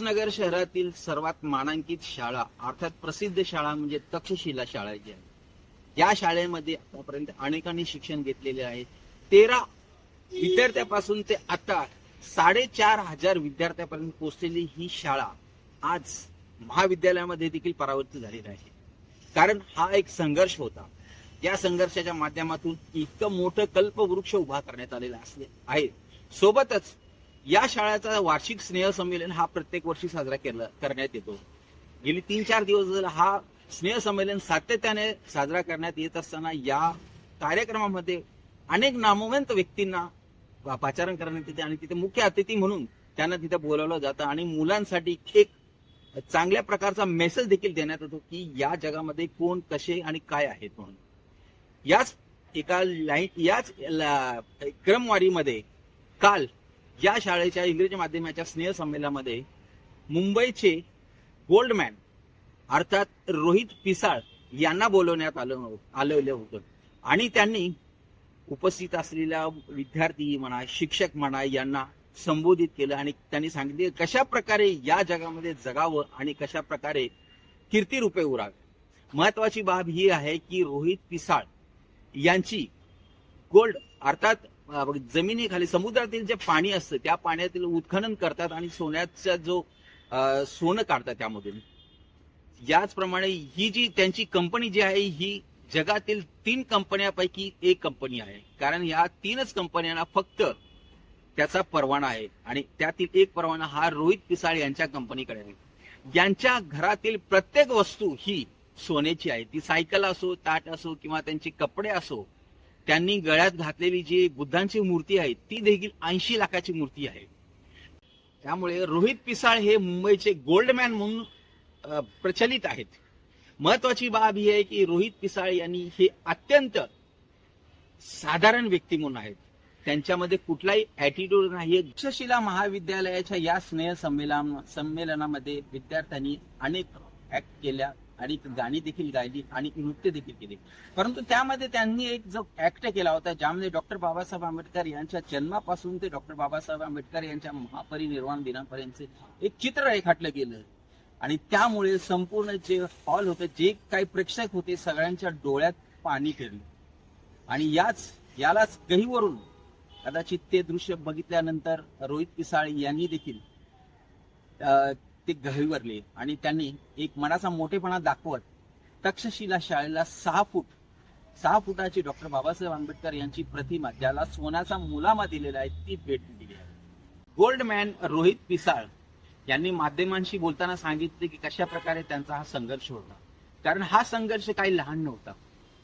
उल्हासनगर शहरातील सर्वात मानांकित शाळा अर्थात प्रसिद्ध शाळा म्हणजे तक्षशिला शाळा जी आहे. या शाळेमध्ये आतापर्यंत अनेकांनी शिक्षण घेतलेले आहे. तेरा विद्यार्थ्यापासून ते आता साडेचार हजार विद्यार्थ्यापर्यंत पोहोचलेली ही शाळा आज महाविद्यालयामध्ये देखील परावर्तित झालेली आहे. कारण हा एक संघर्ष होता. या संघर्षाच्या माध्यमातून इतकं मोठं कल्पवृक्ष उभा करण्यात आलेला असले आहे. सोबतच या शाळेचा वार्षिक स्नेह संमेलन हा प्रत्येक वर्षी साजरा केला करण्यात येतो. गेली तीन चार दिवस हा स्नेह संमेलन सातत्याने साजरा करण्यात येत असताना या कार्यक्रमामध्ये अनेक नामवंत व्यक्तींना पाचारण करण्यात येते आणि तिथे मुख्य अतिथी म्हणून त्यांना तिथे बोलावलं जातं आणि मुलांसाठी एक चांगल्या प्रकारचा मेसेज देखील देण्यात येतो की या जगामध्ये कोण कसे आणि काय आहेत म्हणून याच एका लाईन याच ला- क्रमवारीमध्ये काल या शाळेच्या इंग्रजी माध्यमाच्या स्नेह संमेलनामध्ये मुंबईचे गोल्डमॅन अर्थात रोहित पिसाळ यांना बोलवण्यात आलं हो, आलेलं होतं. आणि त्यांनी उपस्थित असलेल्या विद्यार्थी म्हणा शिक्षक म्हणा यांना संबोधित केलं आणि त्यांनी सांगितले कशा प्रकारे या जगामध्ये जगावं आणि कशा प्रकारे कीर्तिरूपे उरावे. महत्वाची बाब ही आहे की रोहित पिसाळ यांची गोल्ड अर्थात जमिनीखाली समुद्रातील जे पाणी असतं त्या पाण्यातील उत्खनन करतात आणि सोन्याचा जो सोनं काढतात त्यामधून. याचप्रमाणे ही जी त्यांची कंपनी जी आहे ही जगातील तीन कंपन्यापैकी एक कंपनी आहे. कारण या तीनच कंपन्यांना फक्त त्याचा परवाना आहे. आणि त्यातील एक परवाना हा रोहित पिसाळ यांच्या कंपनीकडे आहे. यांच्या घरातील प्रत्येक वस्तू ही सोन्याची आहे. ती सायकल असो ताट असो किंवा त्यांचे कपडे असो त्यांनी गळ्यात घातलेली जी बुद्धांची मूर्ती आहे ती देखील ऐंशी लाखाची मूर्ती आहे. त्यामुळे रोहित पिसाळ हे मुंबईचे गोल्डमॅन म्हणून प्रचलित आहेत. महत्वाची बाब ही आहे की रोहित पिसाळ यांनी हे अत्यंत साधारण व्यक्ती म्हणून आहेत. त्यांच्यामध्ये कुठलाही ऍटिट्यूड नाही तक्षशिला महाविद्यालयाच्या या स्नेह संमेलन संमेलनामध्ये विद्यार्थ्यांनी अनेक ऍक्ट केल्या. आणि गाणी देखील गायली आणि नृत्य देखील केले. परंतु त्यामध्ये त्यांनी एक जो ऍक्ट केला होता ज्यामध्ये डॉक्टर बाबासाहेब आंबेडकर यांच्या जन्मापासून ते डॉक्टर बाबासाहेब आंबेडकर यांच्या महापरिनिर्वाण दिनापर्यंत एक चित्र रेखाटलं गेलं. आणि त्यामुळे संपूर्ण जे हॉल होते जे काही प्रेक्षक होते सगळ्यांच्या डोळ्यात पाणी फिरलं. आणि याच यालाच गहीवरून कदाचित ते दृश्य बघितल्यानंतर रोहित पिसाळ यांनी देखील ते गहिवरले आणि त्यांनी एक मनाचा मोठेपणा दाखवत तक्षशिला शाळेला सहा फूट सहा फुटाची डॉक्टर बाबासाहेब आंबेडकर यांची प्रतिमा ज्याला सोन्याचा मुलामा दिलेला आहे ती भेट दिली आहे. गोल्डमॅन रोहित पिसाळ यांनी माध्यमांशी बोलताना सांगितले की कशा प्रकारे त्यांचा हा संघर्ष होता. कारण हा संघर्ष काही लहान नव्हता.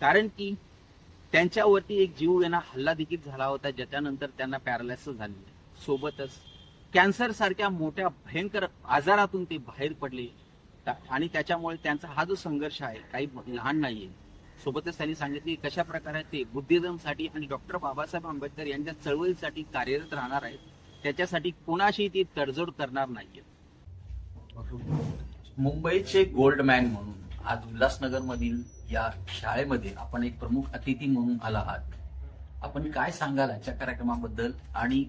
कारण की त्यांच्यावरती एक जीव येणा हल्ला देखील झाला होता ज्याच्यानंतर त्यांना पॅरालायसिस झाली. सोबतच कॅन्सर सारख्या मोठ्या भयंकर आजारातून ते बाहेर पडले. आणि त्याच्यामुळे त्यांचा हा जो संघर्ष आहे काही लहान नाहीये. सोबतच त्यांनी सांगितले की कशा प्रकारे ते बुद्धिझमसाठी आणि डॉक्टर बाबासाहेब आंबेडकर यांच्या चळवळीसाठी कार्यरत राहणार आहेत त्याच्यासाठी कोणाशी ती तडजोड करणार नाहीये. मुंबईचे गोल्डमॅन म्हणून आज उल्हासनगर मधील या शाळेमध्ये आपण एक प्रमुख अतिथी म्हणून आला आहात. आपण काय सांगाल आजच्या कार्यक्रमाबद्दल आणि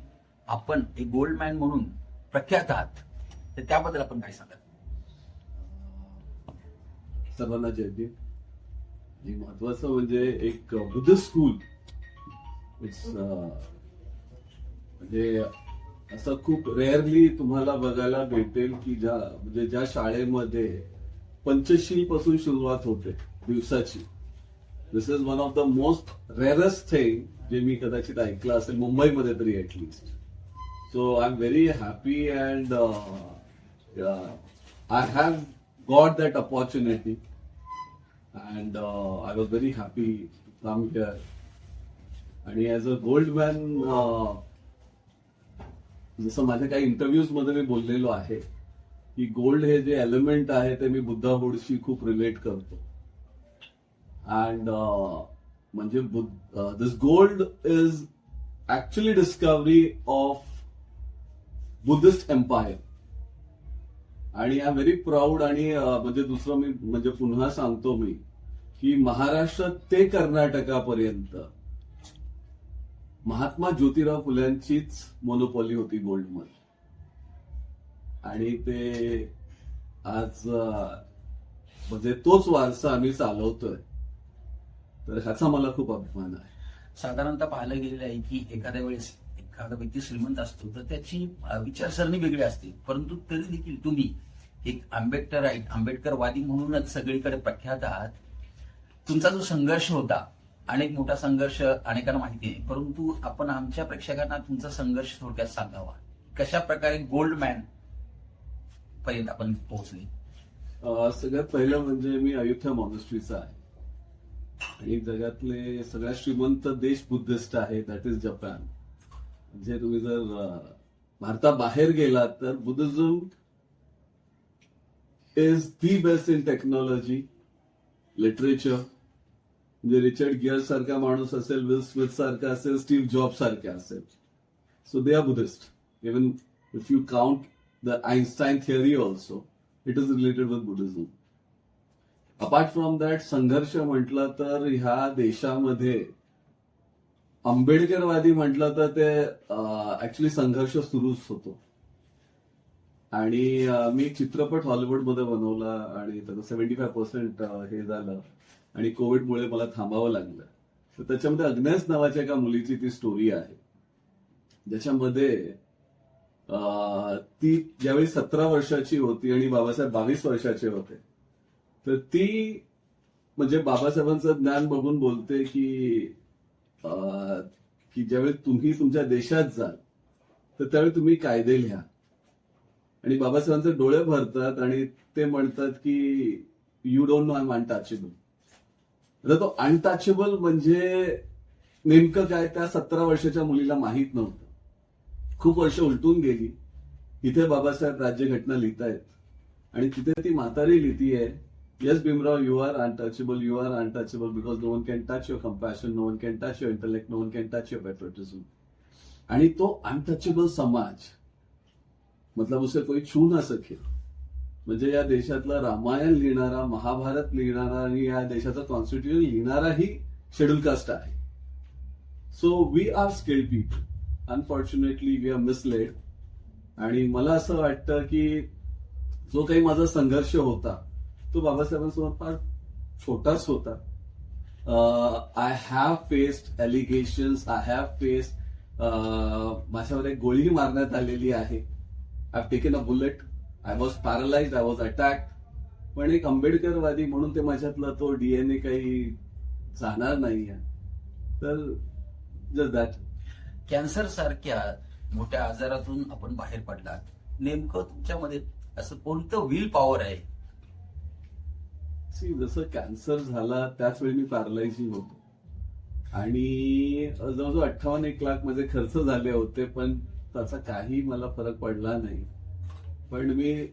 आपण एक गोल्डमॅन म्हणून प्रख्यात आहात तर त्याबद्दल आपण काय सांगाल? सर्वांना जय भीम. महत्वाचं म्हणजे एक बुद्ध स्कूल इट्स uh, म्हणजे असं खूप रेअरली तुम्हाला बघायला भेटेल की ज्या म्हणजे ज्या शाळेमध्ये पंचशील पासून सुरुवात होते दिवसाची. This is one of the most rarest thing जे मी कदाचित ऐकलं असेल मुंबईमध्ये तरी at least so I am very happy and I have got that opportunity and uh, I was very happy to come here. आणि ॲज अ गोल्ड मॅन जसं माझ्या काही इंटरव्ह्यूजमध्ये मी बोललेलो आहे की गोल्ड हे जे एलिमेंट आहे ते मी बुद्धाहूडशी खूप रिलेट करतो अँड uh, म्हणजे this gold is actually discovery of Buddhist empire. आणि आय व्हेरी प्राऊड आणि म्हणजे दुसरं मी म्हणजे पुन्हा सांगतो मी की महाराष्ट्र ते कर्नाटकापर्यंत महात्मा ज्योतिराव फुल्यांचीच मोनोपॉली होती गोल्डमध्ये आणि ते आज म्हणजे तोच वारसा आम्ही चालवतोय. तर ह्याचा मला खूप अभिमान आहे. साधारणतः पाहिलं गेलेलं आहे की एखाद्या वेळेस एखादा व्यक्ती श्रीमंत असतो तर त्याची विचारसरणी वेगळी असते. परंतु तरी देखील तुम्ही एक आंबेडकर आंबेडकरवादी म्हणूनच सगळीकडे प्रख्यात आहात. तुमचा जो संघर्ष होता अनेक मोठा संघर्ष अनेकांना माहिती आहे परंतु आपण आमच्या प्रेक्षकांना तुमचा संघर्ष थोडक्यात सांगावा. कशा प्रकारे गोल्ड मॅन पर्यंत आपण पोहोचले? सगळ्यात पहिलं म्हणजे मी अयोध्या मॉनेस्ट्रीचा आहे. आणि जगातले सगळ्यात श्रीमंत देश बुद्धिस्ट आहे दॅट इज जपान. म्हणजे तुम्ही जर भारताबाहेर गेलात तर Buddhism is the best in technology literature म्हणजे रिचर्ड गिअर सारखा माणूस असेल विल स्मिथ सारखा असेल स्टीव्ह जॉब सारखा असेल. So they are Buddhist even if you count the Einstein theory also it is related with Buddhism apart from that संघर्ष म्हटलं तर ह्या देशामध्ये आंबेडकरवादी म्हटलं तर ते ऍक्च्युली संघर्ष सुरूच होतो. आणि मी एक चित्रपट हॉलिवूडमध्ये बनवला आणि त्याचं सेव्हन्टी फाय पर्सेंट हे झालं. आणि कोविडमुळे मला थांबावं लागलं. तर त्याच्यामध्ये अग्नेस नावाच्या एका मुलीची ती स्टोरी आहे. ज्याच्यामध्ये ती ज्यावेळी सतरा वर्षाची होती आणि बाबासाहेब बावीस वर्षाचे होते तर ती म्हणजे बाबासाहेबांचं ज्ञान बघून बोलते की की ज्यावेळी तुम्ही तुमच्या देशात जाल तर त्यावेळी तुम्ही कायदे लिहा. आणि बाबासाहेबांचे डोळे भरतात आणि ते म्हणतात की you don't know I untouchable आता तो अनटचेबल म्हणजे नेमकं काय त्या सतरा वर्षाच्या मुलीला माहीत नव्हतं. खूप वर्ष उलटून गेली. इथे बाबासाहेब राज्यघटना लिहितायत. आणि तिथे ती म्हातारी लिहिती आहे Yes, Bhimrao you are untouchable. You are untouchable because no one can touch your compassion, no one can touch your intellect, no one can touch your patriotism. आणि तो अनटचेबल समाज मतलब उसे कोई छू ना सके म्हणजे या देशातला रामायण लिहिणारा महाभारत लिहिणारा आणि या देशाचा कॉन्स्टिट्युशन लिहिणाराही शेड्यूल कास्ट आहे so we are skilled people unfortunately we are misled आणि मला असं वाटतं की जो काही माझा संघर्ष होता तो बाबासाहेबांसोबत फार छोटाच होता. I have faced allegations I have faced माझ्यावर एक गोळी मारण्यात आलेली आहे. I taken a bullet I was paralyse I was attack पण एक आंबेडकरवादी म्हणून ते माझ्यातला तो डीएनए काही जाणार नाही तर जस्ट दॅट कॅन्सर सारख्या मोठ्या आजारातून आपण बाहेर पडलात. नेमकं तुमच्यामध्ये असं कोणतं विल पॉवर आहे? सी जसं कॅन्सर झाला त्याच वेळी मी पॅरलायझिंग होतो. आणि जवळजवळ अठ्ठावन्न एक लाख माझे खर्च झाले होते पण त्याचा काही मला फरक पडला नाही. पण मी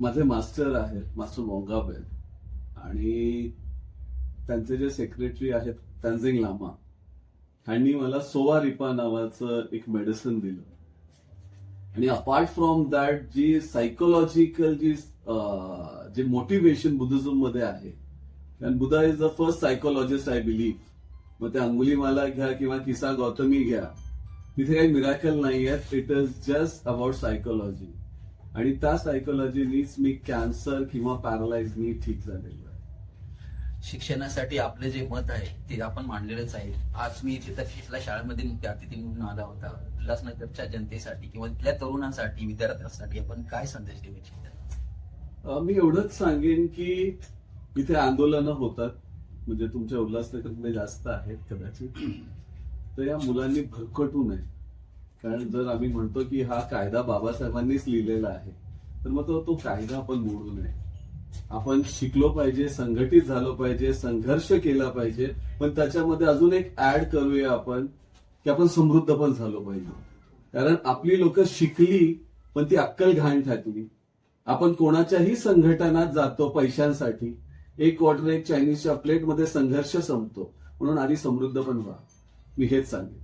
माझे मास्टर आहेत मास्टर मोंगाबेल आणि त्यांचे जे सेक्रेटरी आहेत तंजिंग लामा ह्यांनी मला सोवा रिपा नावाचं एक मेडिसिन दिलं. आणि अपार्ट फ्रॉम दॅट जी सायकोलॉजिकल जी जे मोटिवेशन बुद्धिझममध्ये आहे कारण Buddha is the first psychologist I believe मग ते अंगुलीमाला घ्या किंवा किसा गौतमी घ्या. तिथे काही मिराकल नाही आहेत. It is just about psychology आणि त्या सायकोलॉजीनीच मी कॅन्सर किंवा पॅरालाइजनी ठीक झालेलो शिक्षणासाठी आपले जे मत आहे ते आपण मांडलेलंच आहे. आज मी इथे शाळेमध्ये मुख्य अतिथी म्हणून आला होता. उल्हासनगरच्या जनतेसाठी किंवा तिथल्या तरुणांसाठी विद्यार्थ्यांसाठी आपण काय संदेश देऊ इच्छिता? मी एवढंच सांगेन की इथे आंदोलनं होतात. म्हणजे तुमच्या उल्हासनगरमध्ये जास्त आहेत कदाचित. तर या मुलांनी भरकटू नये. कारण जर आम्ही म्हणतो की हा कायदा बाबासाहेबांनीच लिहिलेला आहे तर मग तो तो कायदा आपण मोडू नये. आपण शिकलो पाहिजे संघटित झालो पाहिजे संघर्ष केला पाहिजे पण त्याच्यामध्ये अजून एक ऍड करूया आपण की आपण समृद्ध पण झालो पाहिजे. कारण आपली लोक शिकली पण ती अक्कल घाण ठाकली. आपण कोणाच्याही संघटनात जातो पैशांसाठी. एक क्वार्टर एक चायनीजच्या प्लेटमध्ये संघर्ष संपतो. म्हणून आधी समृद्ध पण व्हा. मी हेच सांगेन.